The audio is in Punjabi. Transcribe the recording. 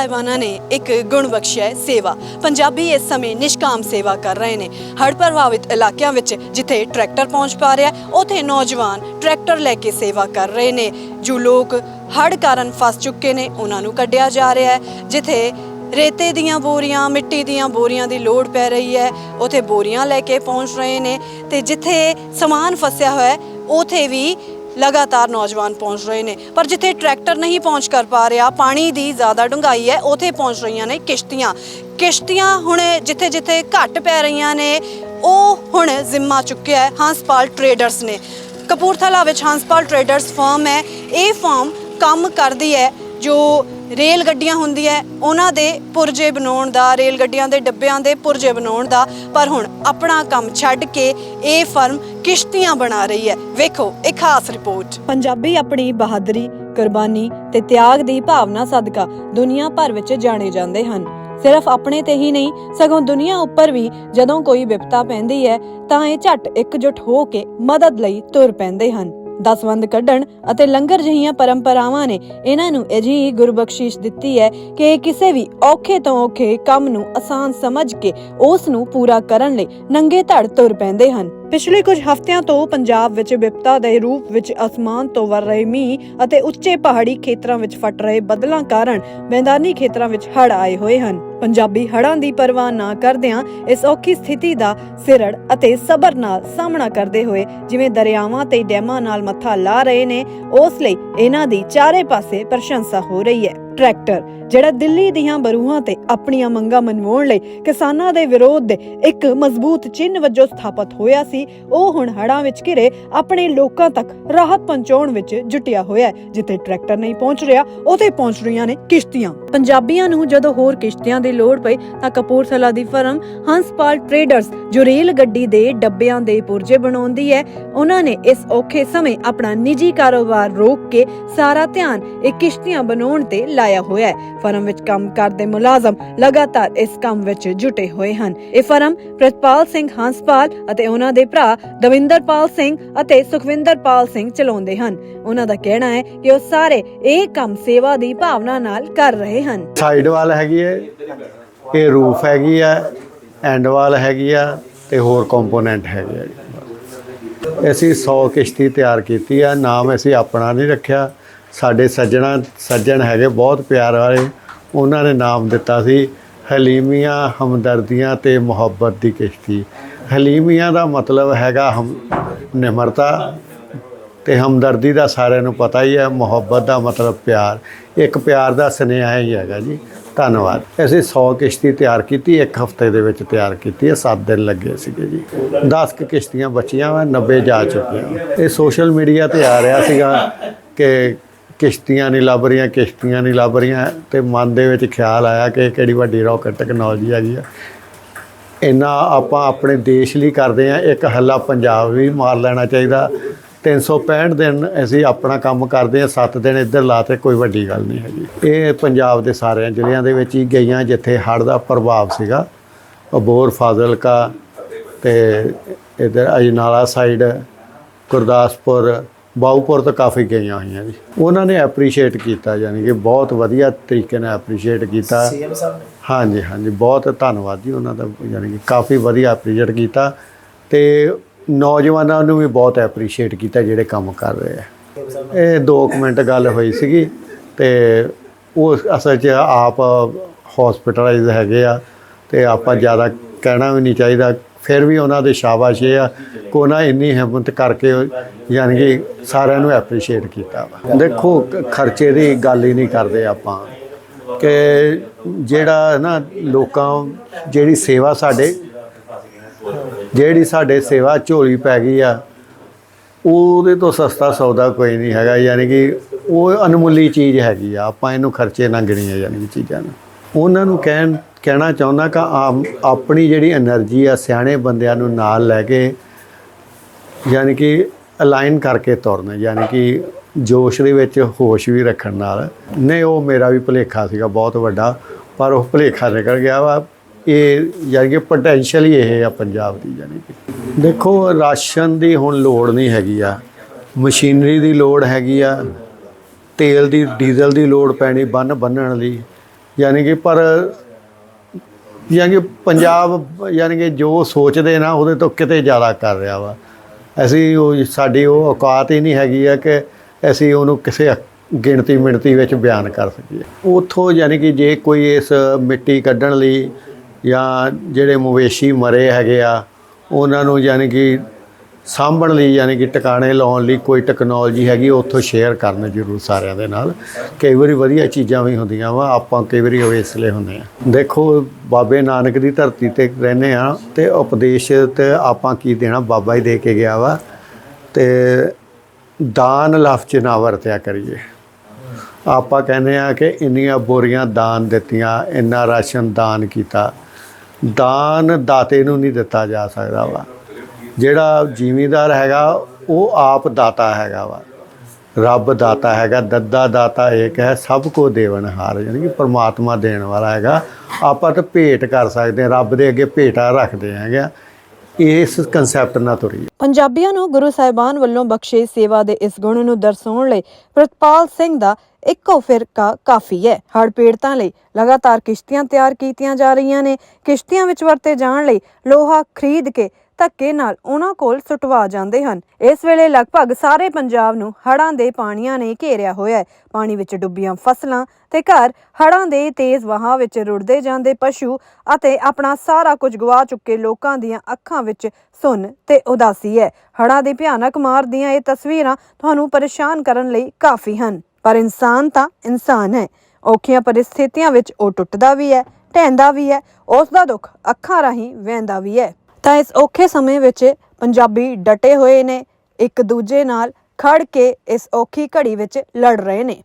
ਸਾਹਿਬਾਨਾਂ ਨੇ ਇੱਕ ਗੁਣ ਬਖਸ਼ਿਆ ਹੈ ਸੇਵਾ। ਪੰਜਾਬੀ ਇਸ ਸਮੇਂ ਨਿਸ਼ਕਾਮ ਸੇਵਾ ਕਰ ਰਹੇ ਨੇ। ਹੜ੍ਹ ਪ੍ਰਭਾਵਿਤ ਇਲਾਕਿਆਂ ਵਿੱਚ ਜਿੱਥੇ ਟਰੈਕਟਰ ਪਹੁੰਚ ਪਾ ਰਿਹਾ ਉਥੇ ਨੌਜਵਾਨ ਟਰੈਕਟਰ ਲੈ ਕੇ ਸੇਵਾ ਕਰ ਰਹੇ ਨੇ। ਜੋ ਲੋਕ ਹੜ੍ਹ ਕਾਰਨ ਫਸ ਚੁੱਕੇ ਨੇ, ਉਹਨਾਂ ਨੂੰ ਕੱਢਿਆ ਜਾ ਰਿਹਾ ਹੈ। ਜਿੱਥੇ ਰੇਤੇ ਦੀਆਂ ਬੋਰੀਆਂ, ਮਿੱਟੀ ਦੀਆਂ ਬੋਰੀਆਂ ਦੀ ਲੋੜ ਪੈ ਰਹੀ ਹੈ, ਉਥੇ ਬੋਰੀਆਂ ਲੈ ਕੇ ਪਹੁੰਚ ਰਹੇ ਨੇ। ਤੇ ਜਿੱਥੇ ਸਮਾਨ ਫਸਿਆ ਹੋਇਆ ਹੈ, ਉਥੇ ਵੀ ਲਗਾਤਾਰ ਨੌਜਵਾਨ ਪਹੁੰਚ ਰਹੇ ਨੇ। ਪਰ ਜਿੱਥੇ ਟਰੈਕਟਰ ਨਹੀਂ ਪਹੁੰਚ ਕਰ ਪਾ ਰਿਹਾ, ਪਾਣੀ ਦੀ ਜ਼ਿਆਦਾ ਡੂੰਘਾਈ ਹੈ, ਉਥੇ ਪਹੁੰਚ ਰਹੀਆਂ ਨੇ ਕਿਸ਼ਤੀਆਂ। ਕਿਸ਼ਤੀਆਂ ਹੁਣ ਜਿੱਥੇ ਜਿੱਥੇ ਘੱਟ ਪੈ ਰਹੀਆਂ ਨੇ, ਉਹ ਹੁਣ ਜ਼ਿੰਮਾ ਚੁੱਕਿਆ ਹੈ ਹੰਸਪਾਲ ਟਰੇਡਰਸ ਨੇ। ਕਪੂਰਥਲਾ ਵਿੱਚ ਹੰਸਪਾਲ ਟਰੇਡਰਸ ਫਰਮ ਹੈ। ਇਹ ਫਰਮ ਕੰਮ ਕਰਦੀ ਹੈ ਜੋ ਰੇਲ ਗੱਡੀਆਂ ਹੁੰਦੀ ਹੈ, ਉਹਨਾਂ ਦੇ ਪੁਰਜੇ ਬਣਾਉਣ ਦਾ, ਰੇਲ ਗੱਡੀਆਂ ਦੇ ਡੱਬਿਆਂ ਦੇ ਪੁਰਜੇ ਬਣਾਉਣ ਦਾ। ਪਰ ਹੁਣ ਆਪਣਾ ਕੰਮ ਛੱਡ ਕੇ ਇਹ ਫਰਮ ਕਿਸ਼ਤੀਆਂ ਬਣਾ ਰਹੀ ਹੈ। ਵੇਖੋ ਇੱਕ ਖਾਸ ਰਿਪੋਰਟ। ਪੰਜਾਬੀ ਆਪਣੀ ਬਹਾਦਰੀ, ਕੁਰਬਾਨੀ ਤੇ ਤਿਆਗ ਦੀ ਭਾਵਨਾ ਸਦਕਾ ਦੁਨੀਆ ਭਰ ਵਿੱਚ ਜਾਣੇ ਜਾਂਦੇ ਹਨ। ਸਿਰਫ ਆਪਣੇ ਤੇ ਹੀ ਨਹੀਂ, ਸਗੋਂ ਦੁਨੀਆ ਉੱਪਰ ਵੀ ਜਦੋਂ ਕੋਈ ਵਿਪਤਾ ਪੈਂਦੀ ਹੈ, ਤਾਂ ਇਹ ਝਟ ਇਕਜੁੱਟ ਹੋ ਕੇ ਮਦਦ ਲਈ ਤੁਰ ਪੈਂਦੇ ਹਨ। ਦਸਵੰਦ ਕੱਢਣ ਅਤੇ ਲੰਗਰ ਜਿਹੀਆਂ ਪਰੰਪਰਾਵਾਂ ਨੇ ਇਹਨਾਂ ਨੂੰ ਅਜਿਹੀ ਗੁਰਬਖਸ਼ਿਸ਼ ਦਿੱਤੀ ਹੈ ਕਿ ਇਹ ਕਿਸੇ ਵੀ ਔਖੇ ਤੋਂ ਔਖੇ ਕੰਮ ਨੂੰ ਆਸਾਨ ਸਮਝ ਕੇ ਉਸ ਨੂੰ ਪੂਰਾ ਕਰਨ ਲਈ ਨੰਗੇ ਧੜ ਤੁਰ ਪੈਂਦੇ ਹਨ। ਪਿਛਲੇ ਕੁਝ ਹਫ਼ਤਿਆਂ ਤੋਂ ਪੰਜਾਬ ਵਿੱਚ ਵਿਪਤਾ ਦੇ ਰੂਪ ਵਿੱਚ ਅਸਮਾਨ ਤੋਂ ਵਰ ਰਹੇ ਮੀਂਹ ਅਤੇ ਉੱਚੇ ਪਹਾੜੀ ਖੇਤਰਾਂ ਵਿੱਚ ਫਟ ਰਹੇ ਬੱਦਲਾਂ ਕਾਰਨ ਮੈਦਾਨੀ ਖੇਤਰਾਂ ਵਿੱਚ ਹੜ੍ਹ ਆਏ ਹੋਏ ਹਨ। ਪੰਜਾਬੀ ਹੜ੍ਹਾਂ ਦੀ ਪਰਵਾਹ ਨਾ ਕਰਦਿਆਂ ਇਸ ਔਖੀ ਸਥਿਤੀ ਦਾ ਸਿਰੜ ਅਤੇ ਸਬਰ ਨਾਲ ਸਾਹਮਣਾ ਕਰਦੇ ਹੋਏ ਜਿਵੇਂ ਦਰਿਆਵਾਂ ਤੇ ਡੈਮਾਂ ਨਾਲ ਮੱਥਾ ਲਾ ਰਹੇ ਨੇ, ਉਸ ਲਈ ਇਹਨਾਂ ਦੀ ਚਾਰੇ ਪਾਸੇ ਪ੍ਰਸ਼ੰਸਾ ਹੋ ਰਹੀ ਹੈ। ਟਰੈਕਟਰ ਜਿਹੜਾ ਦਿੱਲੀ ਦੀਆਂ ਬਰੂਹਾਂ ਤੇ ਆਪਣੀਆਂ ਮੰਗਾਂ ਮਨਵਾਉਣ ਲਈ ਕਿਸਾਨਾਂ ਦੇ ਵਿਰੋਧ ਦੇ ਇੱਕ ਮਜ਼ਬੂਤ ਚਿੰਨ੍ਹ ਵਜੋਂ ਸਥਾਪਿਤ ਹੋਇਆ ਸੀ, ਉਹ ਹੁਣ ਹੜਾਂ ਵਿੱਚ ਘਿਰੇ ਆਪਣੇ ਲੋਕਾਂ ਤੱਕ ਰਾਹਤ ਪਹੁੰਚਾਉਣ ਵਿੱਚ ਜੁਟਿਆ ਹੋਇਆ ਹੈ, ਜਿੱਥੇ ਟਰੈਕਟਰ ਨਹੀਂ ਪਹੁੰਚ ਰਿਹਾ, ਉੱਥੇ ਪਹੁੰਚ ਰਹੀਆਂ ਨੇ ਕਿਸ਼ਤੀਆਂ। ਪੰਜਾਬੀਆਂ ਨੂੰ ਜਦੋਂ ਹੋਰ ਕਿਸ਼ਤੀਆਂ ਦੀ ਲੋੜ ਪਈ ਤਾਂ ਕਪੂਰਥਲਾ ਦੀ ਫਰਮ ਹੰਸਪਾਲ ਟ੍ਰੇਡਰਸ, ਜੋ ਰੇਲ ਗੱਡੀ ਦੇ ਡੱਬਿਆਂ ਦੇ ਪੁਰਜੇ ਬਣਾਉਂਦੀ ਹੈ, ਉਹਨਾਂ ਨੇ ਇਸ ਔਖੇ ਸਮੇਂ ਆਪਣਾ ਨਿੱਜੀ ਕਾਰੋਬਾਰ ਰੋਕ ਕੇ ਸਾਰਾ ਧਿਆਨ ਇਹ ਕਿਸ਼ਤੀਆਂ ਬਣਾਉਣ ਤੇ ਲਾਇਆ ਹੋਇਆ ਹੈ। ਫਰਮ ਵਿੱਚ ਕੰਮ ਕਰਦੇ ਮੁਲਾਜ਼ਮ ਲਗਾਤਾਰ ਇਸ ਕੰਮ ਵਿੱਚ ਜੁਟੇ ਹੋਏ ਹਨ। ਇਹ ਫਰਮ ਪ੍ਰਤਪਾਲ ਸਿੰਘ, ਹੰਸਪਾਲ ਅਤੇ ਉਹਨਾਂ ਦੇ ਭਰਾ ਦਵਿੰਦਰਪਾਲ ਸਿੰਘ ਅਤੇ ਸੁਖਵਿੰਦਰਪਾਲ ਸਿੰਘ ਚਲਾਉਂਦੇ ਹਨ। ਉਹਨਾਂ ਦਾ ਕਹਿਣਾ ਹੈ ਕਿ ਉਹ ਸਾਰੇ ਇਹ ਕੰਮ ਸੇਵਾ ਦੀ ਭਾਵਨਾ ਨਾਲ ਕਰ ਰਹੇ ਹਨ। ਸਾਈਡ ਵਾਲ ਹੈਗੀ ਹੈ, ਇਹ ਰੂਫ ਹੈਗੀ ਆ ਐਂਡ ਵਾਲ ਹੈਗੀ ਆ ਤੇ ਹੋਰ ਕੰਪੋਨੈਂਟ ਹੈਗੇ ਆ ਅਸੀਂ 100 ਕਿਸ਼ਤੀ ਤਿਆਰ ਕੀਤੀ ਆ, ਨਾਮ ਅਸੀਂ ਆਪਣਾ ਨਹੀਂ ਰੱਖਿਆ। ਸਾਡੇ ਸੱਜਣਾ, ਸੱਜਣ ਹੈਗੇ ਬਹੁਤ ਪਿਆਰ ਵਾਲੇ। ਉਹਨਾਂ ਨੇ ਨਾਮ ਦਿੱਤਾ ਸੀ ਹਲੀਮੀਆਂ ਹਮਦਰਦੀਆਂ ਤੇ ਮੁਹੱਬਤ ਦੀ ਕਿਸ਼ਤੀ। ਹਲੀਮੀਆਂ ਦਾ ਮਤਲਬ ਹੈਗਾ ਹਮ, ਨਿਮਰਤਾ ਤੇ ਹਮਦਰਦੀ ਦਾ ਸਾਰਿਆਂ ਨੂੰ ਪਤਾ ਹੀ ਹੈ, ਮੁਹੱਬਤ ਦਾ ਮਤਲਬ ਪਿਆਰ। ਇੱਕ ਪਿਆਰ ਦਾ ਸੁਨੇਹਾ ਹੀ ਹੈਗਾ ਜੀ। ਧੰਨਵਾਦ। ਅਸੀਂ 100 ਕਿਸ਼ਤੀ ਤਿਆਰ ਕੀਤੀ, ਇੱਕ ਹਫ਼ਤੇ ਦੇ ਵਿੱਚ ਤਿਆਰ ਕੀਤੀ ਹੈ 7 ਦਿਨ ਲੱਗੇ ਸੀਗੇ ਜੀ। 10 ਕੁ ਕਿਸ਼ਤੀਆਂ ਬਚੀਆਂ ਵਾ 90 ਜਾ ਚੁੱਕੀਆਂ। ਇਹ ਸੋਸ਼ਲ ਮੀਡੀਆ ਤੇ ਆ ਰਿਹਾ ਸੀਗਾ ਕਿ ਕਿਸ਼ਤੀਆਂ ਨਹੀਂ ਲੱਭ ਰਹੀਆਂ, ਕਿਸ਼ਤੀਆਂ ਨਹੀਂ ਲੱਭ ਰਹੀਆਂ ਤੇ ਮਨ ਦੇ ਵਿੱਚ ਖਿਆਲ ਆਇਆ ਕਿ ਕਿਹੜੀ ਵੱਡੀ ਰਾਕਟ ਟੈਕਨੋਲੋਜੀ ਹੈਗੀ ਆ। ਇਹਨਾਂ ਆਪਾਂ ਆਪਣੇ ਦੇਸ਼ ਲਈ ਕਰਦੇ ਆ ਇੱਕ ਹੱਲਾ ਪੰਜਾਬ ਵੀ ਮਾਰ ਲੈਣਾ ਚਾਹੀਦਾ। 365 ਦਿਨ ਅਸੀਂ ਆਪਣਾ ਕੰਮ ਕਰਦੇ ਆ 7 ਦਿਨ ਇੱਧਰ ਲਾਤੇ ਕੋਈ ਵੱਡੀ ਗੱਲ ਨਹੀਂ ਹੈਗੀ। ਇਹ ਪੰਜਾਬ ਦੇ ਸਾਰਿਆਂ ਜ਼ਿਲ੍ਹਿਆਂ ਦੇ ਵਿੱਚ ਹੀ ਗਈਆਂ ਜਿੱਥੇ ਹੜ੍ਹ ਦਾ ਪ੍ਰਭਾਵ ਸੀਗਾ। ਅਬੋਰ ਫਾਜ਼ਿਲਕਾ ਤੇ ਇਧਰ ਅਜਨਾਲਾ ਸਾਈਡ ਗੁਰਦਾਸਪੁਰ ਬਾਉਪੁਰ ਤੋਂ ਕਾਫੀ ਗਈਆਂ ਹੋਈਆਂ ਜੀ। ਉਹਨਾਂ ਨੇ ਐਪਰੀਸ਼ੀਏਟ ਕੀਤਾ ਯਾਨੀ ਕਿ ਬਹੁਤ ਵਧੀਆ ਤਰੀਕੇ ਨਾਲ ਐਪਰੀਸ਼ੀਏਟ ਕੀਤਾ। ਸੀਐਮ ਸਾਹਿਬ ਨੇ? ਹਾਂਜੀ ਹਾਂਜੀ ਬਹੁਤ ਧੰਨਵਾਦ ਜੀ ਉਹਨਾਂ ਦਾ ਯਾਨੀ ਕਿ ਕਾਫੀ ਵਧੀਆ ਐਪਰੀਸ਼ੀਏਟ ਕੀਤਾ। ਤੇ ਨੌਜਵਾਨਾਂ ਨੂੰ ਵੀ ਬਹੁਤ ਐਪਰੀਸ਼ੀਏਟ ਕੀਤਾ ਜਿਹੜੇ ਕੰਮ ਕਰ ਰਹੇ ਆ। ਇਹ ਦੋ ਕੁ ਮਿੰਟ ਗੱਲ ਹੋਈ ਸੀਗੀ ਤੇ ਉਹ ਅਸਲ 'ਚ ਆਪ ਹਸਪੀਟਲਾਈਜ਼ ਹੈਗੇ ਆ ਤੇ ਆਪਾਂ ਜ਼ਿਆਦਾ ਕਹਿਣਾ ਵੀ ਨਹੀਂ ਚਾਹੀਦਾ। ਫਿਰ ਵੀ ਉਹਨਾਂ ਦੇ ਸ਼ਾਬਾਸ਼ ਇਹ ਆ ਕਿ ਉਹਨਾਂ ਇੰਨੀ ਹਿੰਮਤ ਕਰਕੇ ਯਾਨੀ ਕਿ ਸਾਰਿਆਂ ਨੂੰ ਐਪਰੀਸ਼ੀਏਟ ਕੀਤਾ ਵਾ। ਦੇਖੋ, ਖਰਚੇ ਦੀ ਗੱਲ ਹੀ ਨਹੀਂ ਕਰਦੇ ਆਪਾਂ ਕਿ ਜਿਹੜਾ ਨਾ ਲੋਕਾਂ ਜਿਹੜੀ ਸੇਵਾ ਸਾਡੇ, ਜਿਹੜੀ ਸਾਡੇ ਸੇਵਾ ਝੋਲੀ ਪੈ ਗਈ ਆ, ਉਹਦੇ ਤੋਂ ਸਸਤਾ ਸੌਦਾ ਕੋਈ ਨਹੀਂ ਹੈਗਾ, ਯਾਨੀ ਕਿ ਉਹ ਅਨਮੁੱਲੀ ਚੀਜ਼ ਹੈਗੀ ਆ, ਆਪਾਂ ਇਹਨੂੰ ਖਰਚੇ ਨਾ ਗਿਣੀਏ ਯਾਨੀ ਕਿ ਚੀਜ਼ਾਂ ਨੂੰ। ਉਹਨਾਂ ਨੂੰ ਕਹਿਣ, ਕਹਿਣਾ ਚਾਹੁੰਦਾ ਕਿ ਆਪਣੀ ਜਿਹੜੀ એનર્ਜੀ ਆ ਸਿਆਣੇ ਬੰਦਿਆਂ ਨੂੰ ਨਾਲ ਲੈ ਕੇ ਯਾਨੀ ਕਿ ਅਲਾਈਨ ਕਰਕੇ ਤੁਰਨਾ, ਯਾਨੀ ਕਿ ਜੋਸ਼ ਦੇ ਵਿੱਚ ਹੋਸ਼ ਵੀ ਰੱਖਣ ਨਾਲ। ਨਹੀਂ, ਉਹ ਮੇਰਾ ਵੀ ਭਲੇਖਾ ਸੀਗਾ, ਬਹੁਤ ਵੱਡਾ, ਪਰ ਉਹ ਭਲੇਖਾ ਨਿਕਲ ਗਿਆ ਵਾ। ਇਹ ਯਾਨੀ ਕਿ ਪੋਟੈਂਸ਼ੀਅਲ ਹੀ ਇਹ ਆ ਪੰਜਾਬ ਦੀ, ਯਾਨੀ ਕਿ। ਦੇਖੋ, ਰਾਸ਼ਨ ਦੀ ਹੁਣ ਲੋੜ ਨਹੀਂ ਹੈਗੀ ਆ। ਮਸ਼ੀਨਰੀ ਦੀ ਲੋੜ ਹੈਗੀ ਆ। ਤੇਲ ਦੀ, ਡੀਜ਼ਲ ਦੀ ਲੋੜ ਪੈਣੀ, ਬੰਨ ਬੰਨਣ ਲਈ ਯਾਨੀ ਕਿ ਪਰ, ਯਾਨੀ ਕਿ ਪੰਜਾਬ, ਯਾਨੀ ਕਿ ਜੋ ਸੋਚਦੇ ਨਾ ਉਹਦੇ ਤੋਂ ਕਿਤੇ ਜ਼ਿਆਦਾ ਕਰ ਰਿਹਾ ਵਾ। ਅਸੀਂ ਉਹ, ਸਾਡੀ ਉਹ ਔਕਾਤ ਹੀ ਨਹੀਂ ਹੈਗੀ ਆ ਕਿ ਅਸੀਂ ਉਹਨੂੰ ਕਿਸੇ ਗਿਣਤੀ ਮਿਣਤੀ ਵਿੱਚ ਬਿਆਨ ਕਰ ਸਕੀਏ। ਉਥੋਂ ਯਾਨੀ ਕਿ ਜੇ ਕੋਈ ਇਸ ਮਿੱਟੀ ਕੱਢਣ ਲਈ ਜਾਂ ਜਿਹੜੇ ਮਵੇਸ਼ੀ ਮਰੇ ਹੈਗੇ ਆ, ਉਹਨਾਂ ਨੂੰ ਯਾਨੀ ਕਿ ਸਾਂਭਣ ਲਈ, ਯਾਨੀ ਕਿ ਟਿਕਾਣੇ ਲਾਉਣ ਲਈ ਕੋਈ ਟੈਕਨੋਲੋਜੀ ਹੈਗੀ, ਉੱਥੋਂ ਸ਼ੇਅਰ ਕਰਨ ਜ਼ਰੂਰ ਸਾਰਿਆਂ ਦੇ ਨਾਲ। ਕਈ ਵਾਰੀ ਵਧੀਆ ਚੀਜ਼ਾਂ ਵੀ ਹੁੰਦੀਆਂ ਵਾ, ਆਪਾਂ ਕਈ ਵਾਰੀ ਅਵੇਸਲੇ ਹੁੰਦੇ ਆ। ਦੇਖੋ, ਬਾਬੇ ਨਾਨਕ ਦੀ ਧਰਤੀ ਤੇ ਰਹਿੰਦੇ ਆ ਤੇ ਉਪਦੇਸ਼ ਤੇ ਆਪਾਂ ਕੀ ਦੇਣਾ, ਬਾਬਾ ਹੀ ਦੇ ਕੇ ਗਿਆ ਵਾ। ਤੇ ਦਾਨ ਲਫ਼ਜ਼ ਨਾ ਵਰਤਿਆ ਕਰੀਏ। ਆਪਾਂ ਕਹਿੰਦੇ ਆ ਕਿ ਇੰਨੀਆਂ ਬੋਰੀਆਂ ਦਾਨ ਦਿੱਤੀਆਂ, ਇੰਨਾ ਰਾਸ਼ਨ ਦਾਨ ਕੀਤਾ। ਦਾਨ ਦਾਤੇ ਨੂੰ ਨਹੀਂ ਦਿੱਤਾ ਜਾ ਸਕਦਾ ਵਾ। ਜਿਹੜਾ ਜਿਮੀਦਾਰ ਹੈਗਾ, ਉਹ ਆਪ ਦਾਤਾ ਹੈਗਾ ਵਾ। ਰੱਬ ਦਾਤਾ ਹੈਗਾ, ਦੱਦਾ ਦਾਤਾ ਏਕ ਹੈ, ਸਭ ਕੋ ਦੇਵਨ ਹਾਰ। ਯਾਨੀ ਕਿ ਪਰਮਾਤਮਾ ਦੇਣ ਵਾਲਾ ਹੈਗਾ। ਆਪਾਂ ਤਾਂ ਭੇਟ ਕਰ ਸਕਦੇ ਹਾਂ, ਰੱਬ ਦੇ ਅੱਗੇ ਭੇਟਾ ਰੱਖਦੇ ਹੈਗੇ ਇਸ ਕਨਸੈਪਟ ਨਾਲ ਤੁਰੀ ਪੰਜਾਬੀਆਂ ਨੂੰ ਗੁਰੂ ਸਾਹਿਬਾਨ ਵੱਲੋਂ ਬਖਸ਼ੇ ਸੇਵਾ ਦੇ ਇਸ ਗੁਣ ਨੂੰ ਦਰਸਾਉਣ ਲਈ ਪ੍ਰਤਪਾਲ ਸਿੰਘ ਦਾ ਇੱਕੋ ਫਿਰਕਾ ਕਾਫੀ ਹੈ। ਹੜ ਪੀੜਤਾਂ ਲਈ ਲਗਾਤਾਰ ਕਿਸ਼ਤੀਆਂ ਤਿਆਰ ਕੀਤੀਆਂ ਜਾ ਰਹੀਆਂ ਨੇ। ਕਿਸ਼ਤੀਆਂ ਵਿੱਚ ਵਰਤੇ ਜਾਣ ਲਈ ਲੋਹਾ ਖਰੀਦ ਕੇ ਧੱਕੇ ਨਾਲ ਉਹਨਾਂ ਕੋਲ ਸੁਟਵਾ ਜਾਂਦੇ ਹਨ। ਇਸ ਵੇਲੇ ਲਗਭਗ ਸਾਰੇ ਪੰਜਾਬ ਨੂੰ ਹੜ੍ਹਾਂ ਦੇ ਪਾਣੀਆਂ ਨੇ ਘੇਰਿਆ ਹੋਇਆ ਹੈ। ਪਾਣੀ ਵਿੱਚ ਡੁੱਬੀਆਂ ਫਸਲਾਂ ਤੇ ਘਰ ਹੜ੍ਹਾਂ ਦੇ ਤੇਜ਼ ਵਹਾਅ ਵਿੱਚ ਰੁੜਦੇ ਜਾਂਦੇ ਪਸ਼ੂ ਅਤੇ ਆਪਣਾ ਸਾਰਾ ਕੁਝ ਗਵਾ ਚੁੱਕੇ ਲੋਕਾਂ ਦੀਆਂ ਅੱਖਾਂ ਵਿੱਚ ਸੁੰਨ ਤੇ ਉਦਾਸੀ ਹੈ। ਹੜ੍ਹਾਂ ਦੀ ਭਿਆਨਕ ਮਾਰ ਦੀਆਂ ਇਹ ਤਸਵੀਰਾਂ ਤੁਹਾਨੂੰ ਪਰੇਸ਼ਾਨ ਕਰਨ ਲਈ ਕਾਫੀ ਹਨ, ਪਰ ਇਨਸਾਨ ਤਾਂ ਇਨਸਾਨ ਹੈ। ਔਖੀਆਂ ਪਰਿਸਥਿਤੀਆਂ ਵਿੱਚ ਉਹ ਟੁੱਟਦਾ ਵੀ ਹੈ, ਢਹਿੰਦਾ ਵੀ ਹੈ ਉਸ ਦਾ ਦੁੱਖ ਅੱਖਾਂ ਰਾਹੀਂ ਵਹਿੰਦਾ ਵੀ ਹੈ। ਤਾਂ ਇਸ ਔਖੇ ਸਮੇਂ ਵਿੱਚ ਪੰਜਾਬੀ ਡਟੇ ਹੋਏ ਨੇ, ਇੱਕ ਦੂਜੇ ਨਾਲ ਖੜ ਕੇ ਇਸ ਔਖੀ ਘੜੀ ਵਿੱਚ ਲੜ ਰਹੇ ਨੇ।